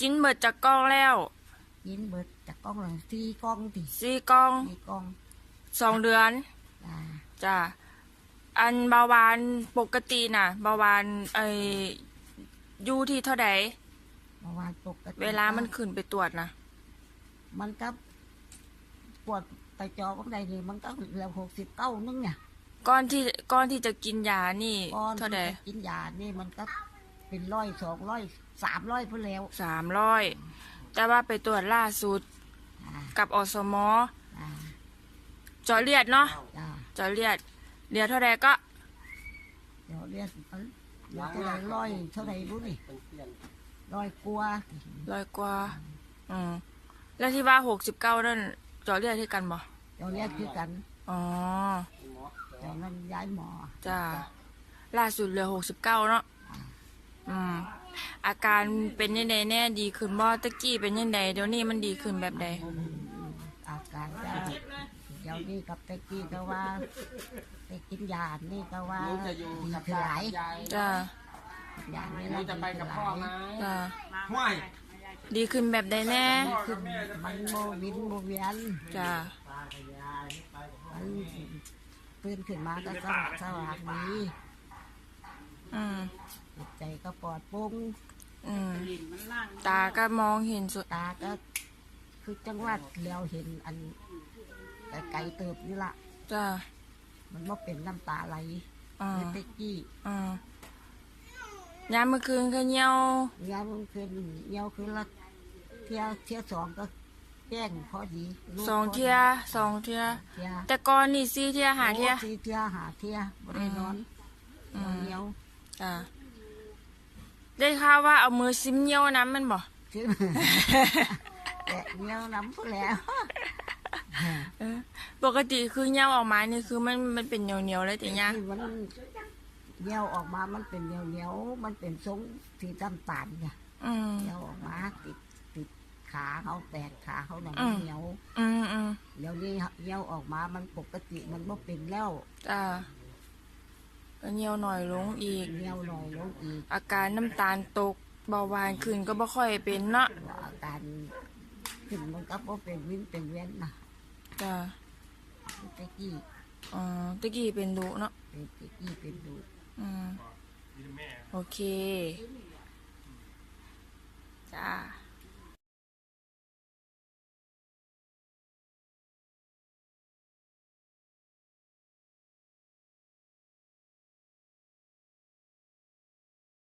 กินเบิดจากกล้องแล้วกินเบิดจากกล้องหลังสี่กล้องติสี่กล้องสี่กล้องสองเดือนจ้าจ้ะอันเบาหวานปกติน่ะเบาหวานไออยู่ที่เท่าใดเมื่อวานปกติเวลามันขึ้นไปตรวจนะมันก็ปวดไตจอของใดนี่มันก็เหลือหกสิบเก้านึงเนี่ย ก่อนที่ก่อนที่จะกินยานี่ก่อนเท่าที่ใดจะกินยานี่มันก็ เป็นร้อยสองร้อยสามร้อยเพื่อแล้วสามร้อยแต่ว่าไปตรวจล่าสุดจ้ากับอสมจ้าเจาะเลือดเนาะจ้าเจาะเลือดเลือดเท่าใดก็เดี๋ยวเรียกมันเดี๋ยวเท่าไหรร้อยเท่าไหรรู้นี่ร้อยกลัวาร้อยกว่าอืมแล้วที่ว่าหกสิบเก้านั่นเจาะเลือดที่กันบ่เดี๋ยวเรียกคือกันอ๋อ เดี๋ยวนั้นย้ายหมอจ้าล่าสุดเหลือหกสิบเก้าเนาะ อืมอาการเป็นยังไงแน่ดีขึ้นบ่ตะกี้เป็นยังไงเดี๋ยวนี้มันดีขึ้นแบบใดอาการจะเดี๋ยวนี้กับตะกี้ก็ว่าไปกินยานี่ก็ว่าหนูจะดีอยู่กับขึ้นหลายยายจ้ายานี่หนูเราจะดีไปขึ้กับนหพ่อลายไหมจ้าห้วยดีขึ้นแบบใดแน่ขึ้นมันโมวินโมเวียนจ้ามันตื่นขึ้นมาก็สว่างสว่างดีอืม จิตใจก็ปลอดโปร่งอืมตาก็มองเห็นสุดตาก็คือจังหวัดแล้วเห็นอันไกลๆเติบนี่ละจ้ามันบ่เป็นน้ำตาไหลอ่าคือตะกี้อ่ายามเมื่อคืนก็เหี่ยวยามมันคือเหี่ยวคือละเที่ยเที่ยสองก็แจ้งพอดีลูกสองเทียสองเทียเที่ยแต่ก่อนนี่สี่เทียหาเทียโอ้สี่เที่ยหาเที่ยบ่ได้นอนอืมเหี่ยวจ้า ได้ข่าวว่าเอามือซิมเหี่ยวน้ำมันบ่คือแต่เหี่ยวน้ำพู้นแล้วเออปกติคือเหี่ยวออกมานี่คือมันมันเป็นเหนียวๆเลยแต่ยาที่มันเหี่ยวออกมามันเป็นเหนียวเหนียวๆมันเป็นทรงสีน้ำตาลเนี่ยอืมเหี่ยวออกมาติดติดขาเขาแตกขาเขาเนี่ยอืมันมเหนียวอืมอืมเดี๋ยวนี้เหี่ยวออกมามันปกติมันบ่เป็นแล้วจ้า ก็เหี่ยวหน่อยลงอีก เหนียวหน่อยลงอีกอาการน้ำตาลตกเบาหวานขึ้นก็บ่ค่อยเป็นเนาะว่าอาการขึ้นมันก็บ่เป็นวินเป็นเวียนนะจ้าตะกี้อ๋อตะกี้เป็นดุเนาะเป็นตะกี้เป็นดูอืมโอเค จ้า